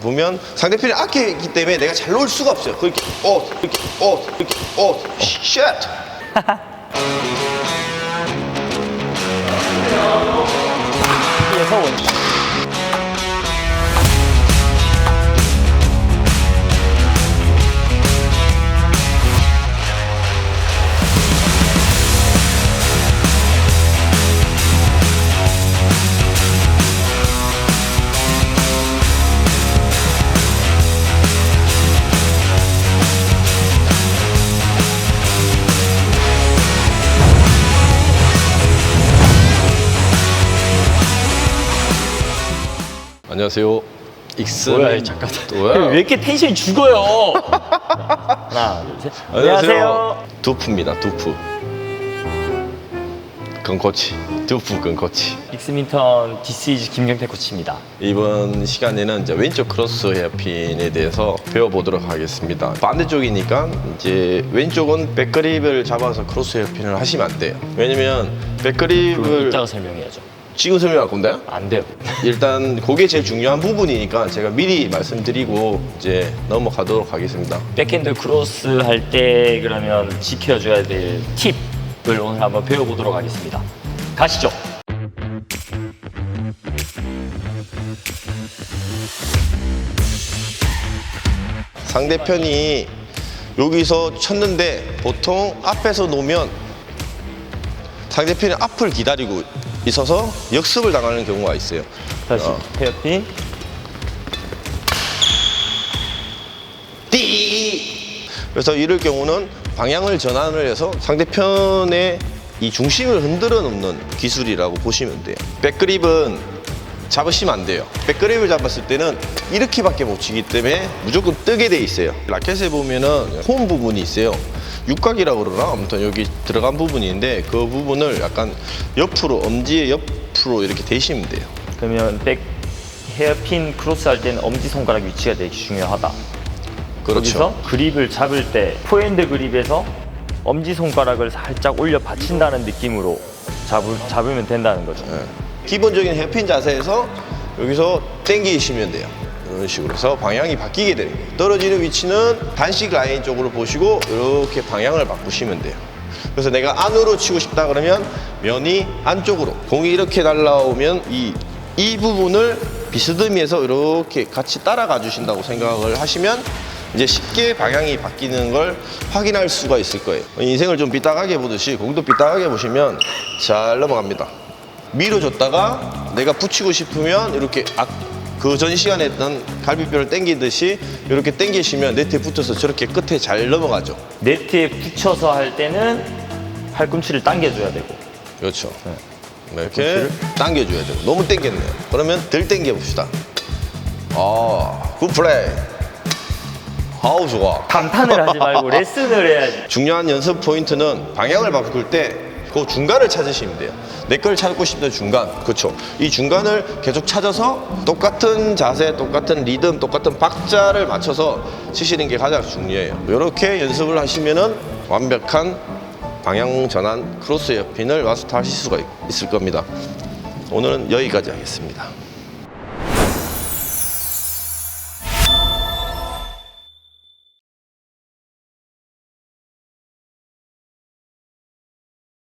보면 상대편이 있기 때문에 내가 잘 놓을 수가 없어요. 그렇게 어, 이렇게 어, 이렇게 어, 쉣. 에서 원. 안녕하세요. 익스. 뭐야, 이. 뭐야? 왜 이렇게 텐션이 죽어요? 하나, 둘, 셋. 안녕하세요. 두프입니다. 두프. 건코치. 두프 건코치. 익스민턴 디스이즈 김경태 코치입니다. 이번 시간에는 이제 왼쪽 크로스 헤어핀에 대해서 배워보도록 하겠습니다. 반대쪽이니까 이제 왼쪽은 백그립을 잡아서 크로스 헤어핀을 하시면 안 돼요. 왜냐면 백그립을 이따가 설명해야죠. 지금 설명할 건데요? 안 돼요. 일단 그게 제일 중요한 부분이니까 제가 미리 말씀드리고 이제 넘어가도록 하겠습니다. 백핸드 크로스 할 때 그러면 지켜줘야 될 팁을 오늘 한번 배워보도록 하겠습니다. 가시죠. 상대편이 여기서 쳤는데 보통 앞에서 놓으면 상대편이 앞을 기다리고 있어서 역습을 당하는 경우가 있어요. 다시 어. 헤어핀. 띠! 그래서 이럴 경우는 방향을 전환을 해서 상대편의 이 중심을 흔들어 놓는 기술이라고 보시면 돼요. 백그립은 잡으시면 안 돼요. 백그립을 잡았을 때는 이렇게밖에 못 치기 때문에 무조건 뜨게 돼 있어요. 라켓에 보면은 홈 부분이 있어요. 육각이라고 그러나 아무튼 여기 들어간 부분인데 그 부분을 약간 옆으로 엄지의 옆으로 이렇게 대시면 돼요. 그러면 백 헤어핀 크로스 할 때는 엄지 손가락 위치가 되게 중요하다. 그렇죠. 여기서 그립을 잡을 때 포핸드 그립에서 엄지 손가락을 살짝 올려 받친다는 느낌으로 잡을, 잡으면 된다는 거죠. 예. 기본적인 헤어핀 자세에서 여기서 당기시면 돼요. 이런 식으로 해서 방향이 바뀌게 되는 거예요. 떨어지는 위치는 단식 라인 쪽으로 보시고 이렇게 방향을 바꾸시면 돼요. 그래서 내가 안으로 치고 싶다 그러면 면이 안쪽으로 공이 이렇게 날라오면 이, 이 부분을 비스듬히해서 이렇게 같이 따라가 주신다고 생각을 하시면 이제 쉽게 방향이 바뀌는 걸 확인할 수가 있을 거예요. 인생을 좀 삐딱하게 보듯이 공도 삐딱하게 보시면 잘 넘어갑니다. 밀어줬다가 내가 붙이고 싶으면 이렇게 아, 그 전 시간에 했던 갈비뼈를 당기듯이 이렇게 당기시면 네트에 붙어서 저렇게 끝에 잘 넘어가죠. 네트에 붙여서 할 때는 팔꿈치를 당겨줘야 되고 그렇죠. 이렇게 당겨줘야 돼요. 너무 당겼네요. 그러면 덜 당겨 봅시다. 아, 굿 플레이. 아우 좋아. 감탄을 하지 말고 레슨을 해야지. 중요한 연습 포인트는 방향을 바꿀 때 그 중간을 찾으시면 돼요. 내 걸 찾고 싶은 중간. 그렇죠. 이 중간을 계속 찾아서 똑같은 자세, 똑같은 리듬, 똑같은 박자를 맞춰서 치시는 게 가장 중요해요. 이렇게 연습을 하시면은 완벽한 방향 전환 크로스 옆핀을 마스터 하실 수가 있- 있을 겁니다. 오늘은 여기까지 하겠습니다.